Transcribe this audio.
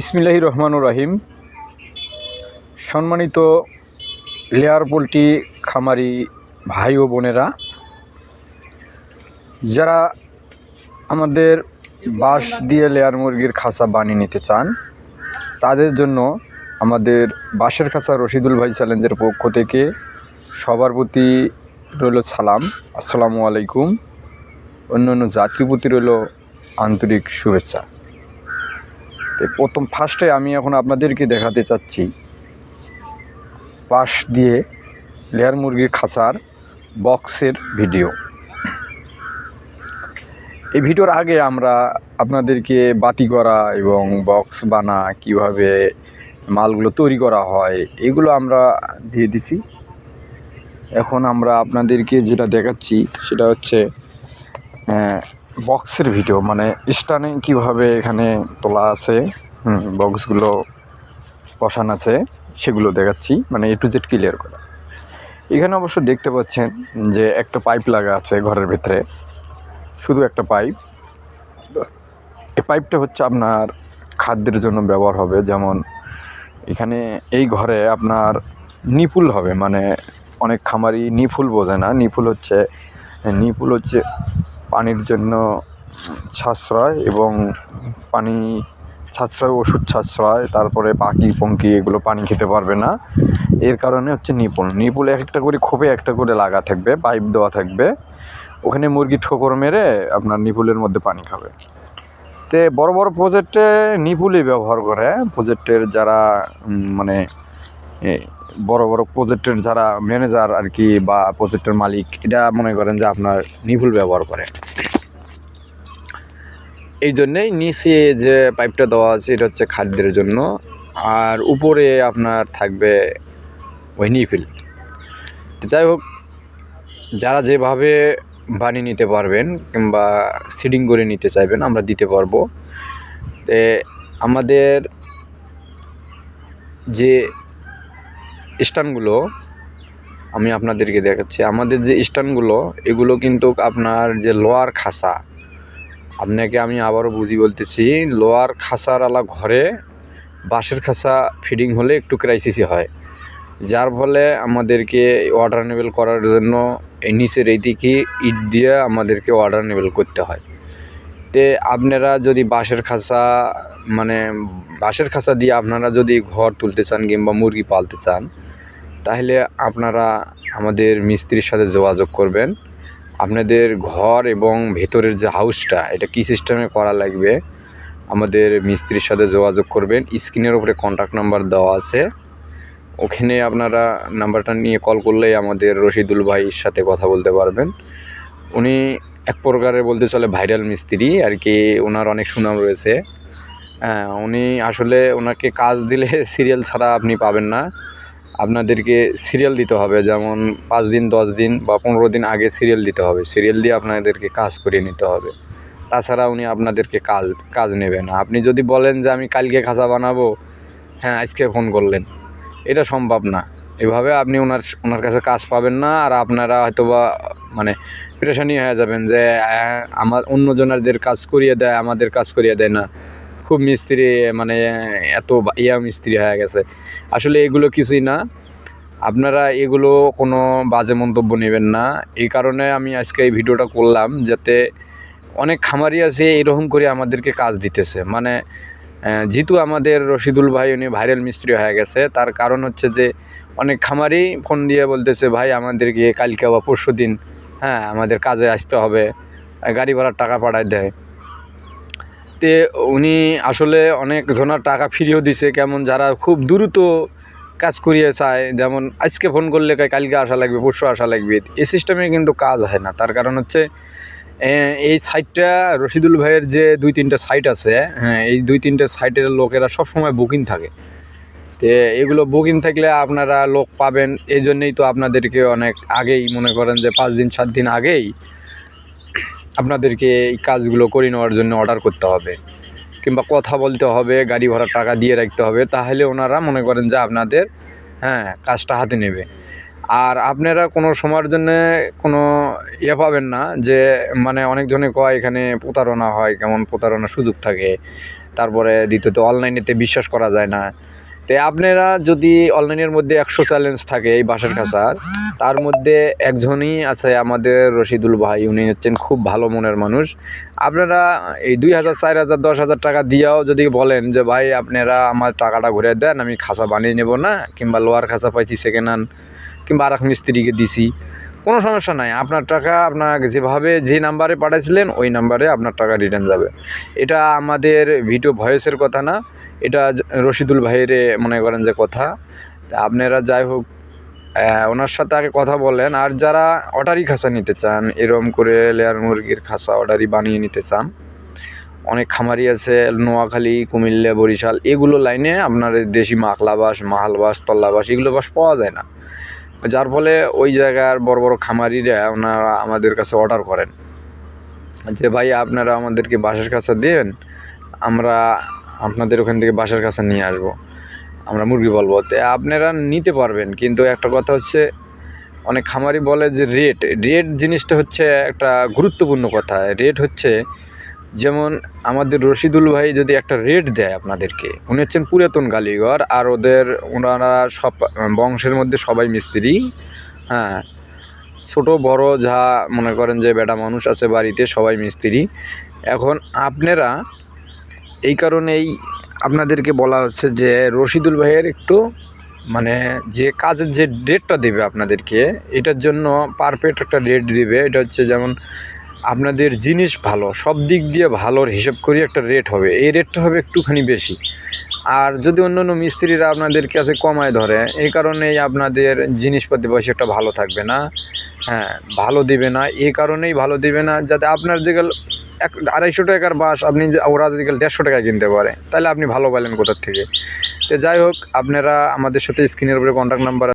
ইসমিল্লাহি রহমানুর রাহিম। সম্মানিত layer poultry খামারি ভাই ও বোনেরা, যারা আমাদের বাঁশ দিয়ে লেয়ার মুরগির খাঁচা বানিয়ে নিতে চান, তাদের জন্য আমাদের বাঁশের খাঁচা রশিদুল ভাই চ্যালেঞ্জের পক্ষ থেকে সবার প্রতি রইল সালাম, আসসালামু আলাইকুম। অন্য অন্য জাতির প্রতি রইল আন্তরিক শুভেচ্ছা। প্রথম ফার্স্টে আমি এখন আপনাদেরকে দেখাতে চাচ্ছি। পাশ দিয়ে লেয়ার মুরগির খাঁচার বক্সের ভিডিও এই ভিডিওর আগে আমরা আপনাদেরকে বাতি করা এবং বক্স বানা, কীভাবে মালগুলো তৈরি করা হয়, এগুলো আমরা দিয়ে দিছি। এখন আমরা আপনাদেরকে যেটা দেখাচ্ছি, সেটা হচ্ছে বক্সের ভিডিও মানে স্টানে কীভাবে এখানে তোলা আছে বক্সগুলো বসানো আছে, সেগুলো দেখাচ্ছি মানে এ টু জেড ক্লিয়ার করা। এখানে অবশ্য দেখতে পাচ্ছেন যে একটা পাইপ লাগা আছে ঘরের ভিতরে। শুধু একটা পাইপ এই পাইপটা হচ্ছে আপনার খাদ্যের জন্য ব্যবহার হবে, যেমন এখানে এই ঘরে আপনার নিপুল হবে মানে অনেক খামারি নিফুল বোঝে না। নিপুল হচ্ছে নিপুল হচ্ছে পানির জন্য সাশ্রয় এবং পানি সাশ্রয়, ওষুধ সাশ্রয়, তারপরে পাখি পঙ্কি এগুলো পানি খেতে পারবে না। এর কারণে হচ্ছে নিপুল নিপুল এক একটা করে খোপে একটা করে লাগা থাকবে, পাইপ দেওয়া থাকবে। ওখানে মুরগি ঠোকর মেরে আপনার নিপুলের মধ্যে পানি খাবে। তে বড় বড় প্রজেক্টে নিপুলই ব্যবহার করে। প্রজেক্টের যারা মানে বড় বড় প্রজেক্টের যারা ম্যানেজার আর কি বা প্রজেক্টের মালিক এটা মনে করেন যে আপনার নিভুল ব্যবহার করে। এই জন্যেই নিচে যে পাইপটা দেওয়া আছে, এটা হচ্ছে খাদ্যের জন্য। আর উপরে আপনার থাকবে ওই নিফিল। যাই হোক, যারা যেভাবে বানিয়ে নিতে পারবেন কিংবা সিডিং করে নিতে চাইবেন, আমরা দিতে পারব। আমাদের যে স্টানগুলো আমি আপনাদেরকে দেখাচ্ছি। আমাদের যে স্টানগুলো এগুলো কিন্তু আপনার যে লোয়ার খাসা, আপনাকে আমি আবারও বুঝি বলতেছি, লোয়ার খাসার আলা ঘরে বাঁশের খাসা ফিডিং হলে একটু ক্রাইসিসই হয়। যার ফলে আমাদেরকে ওয়াটার নেবেল করার জন্য এই নিচের এই দিকে ইট দিয়ে আমাদেরকে ওয়াটার নেবেল করতে হয়। তে আপনারা যদি বাঁশের খাসা মানে বাঁশের খাসা দিয়ে আপনারা যদি ঘর তুলতে চান কিংবা মুরগি পালতে চান তাহলে আপনারা আমাদের মিস্ত্রির সাথে যোগাযোগ করবেন। আপনাদের ঘর এবং ভেতরের যে হাউসটা এটা কী সিস্টেমে করা লাগবে? আমাদের মিস্ত্রির সাথে যোগাযোগ করবেন। স্ক্রিনের উপরে কন্ট্যাক্ট নাম্বার দেওয়া আছে। ওখানে আপনারা নাম্বারটা নিয়ে কল করলেই আমাদের রশিদুল ভাইয়ের সাথে কথা বলতে পারবেন। উনি এক প্রকারের বলতে চলে ভাইরাল মিস্ত্রি, আর কি ওনার অনেক সুনাম রয়েছে। হ্যাঁ উনি আসলে ওনাকে কাজ দিলে সিরিয়াল ছাড়া আপনি পাবেন না। আপনাদেরকে সিরিয়াল দিতে হবে যেমন পাঁচ দিন দশ দিন বা পনেরো দিন আগে সিরিয়াল দিতে হবে। সিরিয়াল দিয়ে আপনাদেরকে কাজ করিয়ে নিতে হবে। তাছাড়া উনি আপনাদেরকে কাজ কাজ নেবে না আপনি যদি বলেন যে আমি কালকে খাঁচা বানাবো হ্যাঁ আজকে ফোন করলেন। এটা সম্ভব না। এভাবে আপনি ওনার ওনার কাছে কাজ পাবেন না আর আপনারা হয়তো বা মানে প্রেশানি হয়ে যাবেন যে আহ, আমার অন্যজনের কাজ করিয়ে দেয় আমাদের কাজ করিয়ে দেয় না। খুব মিস্ত্রি মানে এত ইয়া মিস্ত্রি হয়ে গেছে। আসলে এগুলো কিছুই না। আপনারা এগুলো কোনো বাজে মন্তব্য নেবেন না। এই কারণে আমি আজকে এই ভিডিওটা করলাম যাতে অনেক খামারি আছে এরকম করে আমাদেরকে কাজ দিতেছে। মানে যেহেতু আমাদের রশিদুল ভাই উনি ভাইরাল মিস্ত্রি হয়ে গেছে, তার কারণ হচ্ছে যে অনেক খামারি ফোন দিয়ে বলতেছে, ভাই, আমাদেরকে কালকে বা পরশু দিন হ্যাঁ আমাদের কাজে আসতে হবে। গাড়ি ভাড়ার টাকা পাঠায় দেয়। তে উনি আসলে অনেক জনের টাকা ফিরিয়েও দিছে, কেমন যারা খুব দ্রুত কাজ করিয়ে চায়, যেমন আজকে ফোন করলে কালকে আসা লাগবে, পরশু আসা লাগবে, এই সিস্টেমে কিন্তু কাজ হয় না। তার কারণ হচ্ছে এই সাইটটা রশিদুল ভাইয়ের যে দুই তিনটা সাইট আছে হ্যাঁ এই দুই তিনটে সাইটের লোকেরা সব সময় বুকিং থাকে। তো এগুলো বুকিং থাকলে আপনারা লোক পাবেন, এই জন্যেই তো আপনাদেরকে অনেক আগেই মনে করেন যে পাঁচ দিন, সাত দিন আগেই আপনাদেরকে এই কাজগুলো করে নেওয়ার জন্য অর্ডার করতে হবে। কিংবা কথা বলতে হবে, গাড়ি ভাড়ার টাকা দিয়ে রাখতে হবে, তাহলে ওনারা মনে করেন যে আপনাদের হ্যাঁ কাজটা হাতে নেবে। আর আপনারা কোনো সময়ের জন্য কোনো ইয়ে পাবেন না যে মানে অনেকজনে কয় এখানে প্রতারণা হয়, কেমন প্রতারণার সুযোগ থাকে। তারপরে দ্বিতীয়ত অনলাইনেতে বিশ্বাস করা যায় না। তো আপনারা যদি অনলাইনের মধ্যে একশো চ্যালেঞ্জ থাকে এই বাসার খাঁচার তার মধ্যে একজনই আছে আমাদের রশিদুল ভাই, উনি হচ্ছেন খুব ভালো মনের মানুষ। আপনারা এই দুই হাজার, চার হাজার, দশ হাজার টাকা দিয়েও যদি বলেন যে, ভাই, আপনারা আমার টাকাটা ঘুরে দেন, আমি খাঁচা বানিয়ে নেব না, কিংবা লোয়ার খাঁচা পাইছি সেকেন্ড হ্যান্ড কিংবা আর এক মিস্ত্রিকে দিছি। কোনো সমস্যা নাই, আপনার টাকা আপনার যেভাবে যে নাম্বারে পাঠাইছিলেন, ওই নাম্বারে আপনার টাকা রিটার্ন যাবে। এটা আমাদের ভিডিও ভয়েসের কথা না। এটা রশিদুল ভাইয়ের মনে করেন যে কথা। আপনারা যাই হোক ওনার সাথে আগে কথা বলেন। আর যারা অটারি খাঁচা নিতে চান, এরম করে লেয়ার মুরগির খাঁচা অটারি বানিয়ে নিতে চান, অনেক খামারি আছে, নোয়াখালী, কুমিল্লা, বরিশাল, এগুলো লাইনে আপনার দেশি মাখলা বাস মাহাল বাস তল্লা বাস এগুলো বাস পাওয়া যায় না। যার ফলে ওই জায়গার বড় বড় খামারিরা ওনারা আমাদের কাছে অর্ডার করেন। যে ভাই, আপনারা আমাদেরকে বাসের কাছে দেন আমরা আপনাদের ওখান থেকে বাসার কাছে নিয়ে আসব। আমরা মুরগি বলব। তো আপনারা নিতে পারবেন, কিন্তু একটা কথা হচ্ছে, অনেক খামারি বলে যে রেট রেট জিনিসটা হচ্ছে একটা গুরুত্বপূর্ণ কথা। রেট হচ্ছে, যেমন আমাদের রশিদুল ভাই যদি একটা রেট দেয় আপনাদেরকে, উনি হচ্ছেন পুরাতন কালীঘর আর ওদের ওনারা সব, বংশের মধ্যে সবাই মিস্ত্রি হ্যাঁ। ছোট, বড়, যা মনে করেন যে বেটা মানুষ আছে বাড়িতে সবাই মিস্ত্রি। এখন আপনারা এই কারণেই আপনাদেরকে বলা হচ্ছে যে রশিদুল ভাইয়ের একটু মানে যে কাজের যে ডেটটা দেবে আপনাদেরকে, এটার জন্য পারফেক্ট একটা রেট দেবে। এটা হচ্ছে যেমন আপনাদের জিনিস ভালো, সব দিক দিয়ে ভালোর হিসেব করি একটা রেট হবে। এই রেটটা হবে একটুখানি বেশি। আর যদি অন্য অন্য মিস্ত্রিরা আপনাদের কাছে কমায় ধরে, এই কারণেই আপনাদের জিনিসপাতি পয়সা একটা ভালো থাকবে না। হ্যাঁ ভালো দিবে না। এই কারণেই ভালো দিবে না, যাতে আপনার যেগুলো এক আড়াইশো টাকার বাস আপনি ওরা যদি দেড়শো টাকায় কিনতে পারে, তাহলে আপনি ভালো পাইলেন কোথার থেকে? তো যাই হোক, আপনারা আমাদের সাথে স্ক্রিনের উপরে কন্ট্যাক্ট নাম্বার